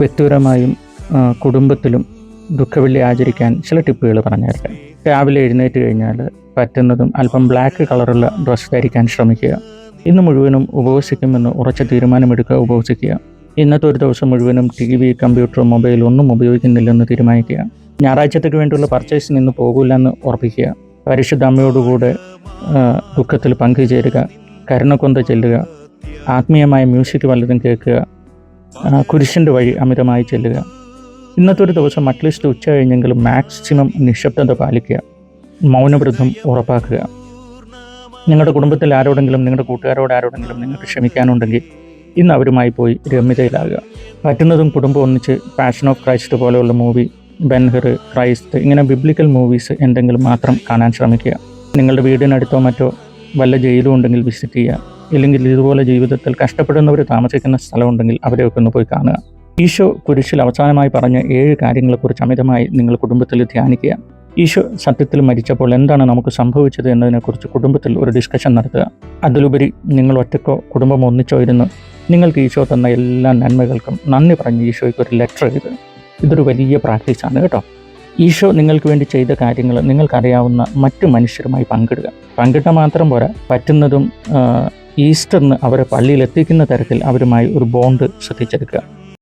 വ്യക്തിപരമായും കുടുംബത്തിലും ദുഃഖവെള്ളി ആചരിക്കാൻ ചില ടിപ്പുകൾ പറഞ്ഞുതരട്ടെ രാവിലെ എഴുന്നേറ്റ് കഴിഞ്ഞാൽ പറ്റുന്നതും അല്പം ബ്ലാക്ക് കളറുള്ള ഡ്രസ്സ് ധരിക്കാൻ ശ്രമിക്കുക. ഇന്ന് മുഴുവനും ഉപവസിക്കുമെന്ന് ഉറച്ച തീരുമാനമെടുക്കുക ഉപവസിക്കുക. ഇന്നത്തെ ഒരു ദിവസം മുഴുവനും ടി വി കമ്പ്യൂട്ടർ മൊബൈൽ ഒന്നും ഉപയോഗിക്കുന്നില്ലെന്ന് തീരുമാനിക്കുക. ഞായറാഴ്ചത്തേക്ക് വേണ്ടിയുള്ള പർച്ചേസിന് ഇന്ന് പോകില്ലെന്ന് ഉറപ്പിക്കുക. പരിശുദ്ധ അമ്മയോടുകൂടെ ദുഃഖത്തിൽ പങ്കുചേരുക. കരുണക്കൊന്ത ചെല്ലുക. ആത്മീയമായ മ്യൂസിക് വല്ലതും കേൾക്കുക. കുരിശിന്റെ വഴി അമിതമായി ചെല്ലുക. ഇന്നത്തെ ഒരു ദിവസം അറ്റ്ലീസ്റ്റ് ഉച്ച കഴിഞ്ഞെങ്കിലും മാക്സിമം നിശബ്ദത പാലിക്കുക. മൗനവൃദ്ധം ഉറപ്പാക്കുക. നിങ്ങളുടെ കുടുംബത്തിൽ ആരോടെങ്കിലും നിങ്ങളുടെ കൂട്ടുകാരോട് ആരോടെങ്കിലും നിങ്ങൾക്ക് ക്ഷമിക്കാനുണ്ടെങ്കിൽ ഇന്ന് അവരുമായി പോയി രമ്യതയിലാകുക. പറ്റുന്നതും കുടുംബം ഒന്നിച്ച് പാഷൻ ഓഫ് ക്രൈസ്റ്റ് പോലെയുള്ള മൂവി ബെൻഹർ ക്രൈസ്റ്റ് ഇങ്ങനെ ബിബ്ലിക്കൽ മൂവീസ് എന്തെങ്കിലും മാത്രം കാണാൻ ശ്രമിക്കുക. നിങ്ങളുടെ വീടിനടുത്തോ മറ്റോ വല്ല ജയിലും ഉണ്ടെങ്കിൽ വിസിറ്റ് ചെയ്യുക. ഇല്ലെങ്കിൽ ഇതുപോലെ ജീവിതത്തിൽ കഷ്ടപ്പെടുന്നവർ താമസിക്കുന്ന സ്ഥലമുണ്ടെങ്കിൽ അവരെയൊക്കെ ഒന്ന് പോയി കാണുക. ഈശോ കുരിശിൽ അവസാനമായി പറഞ്ഞ ഏഴ് കാര്യങ്ങളെക്കുറിച്ച് അമിതമായി നിങ്ങൾ കുടുംബത്തിൽ ധ്യാനിക്കുക. ഈശോ സത്യത്തിൽ മരിച്ചപ്പോൾ എന്താണ് നമുക്ക് സംഭവിച്ചത് എന്നതിനെക്കുറിച്ച് കുടുംബത്തിൽ ഒരു ഡിസ്കഷൻ നടത്തുക. അതിലുപരി നിങ്ങൾ ഒറ്റക്കോ കുടുംബം ഒന്നിച്ചോ ഇരുന്ന് നിങ്ങൾക്ക് ഈശോ തന്ന എല്ലാ നന്മകൾക്കും നന്ദി പറഞ്ഞ് ഈശോയ്ക്ക് ഒരു ലെറ്റർ എഴുതുക. ഇതൊരു വലിയ പ്രാക്ടീസാണ് കേട്ടോ. ഈശോ നിങ്ങൾക്ക് വേണ്ടി ചെയ്ത കാര്യങ്ങൾ നിങ്ങൾക്കറിയാവുന്ന മറ്റു മനുഷ്യരുമായി പങ്കിടുക. പങ്കിട്ട മാത്രം പോരാ പറ്റുന്നതും ഈസ്റ്ററിന് അവരെ പള്ളിയിൽ എത്തിക്കുന്ന തരത്തിൽ അവരുമായി ഒരു ബോണ്ട് ശ്രദ്ധിച്ചെടുക്കുക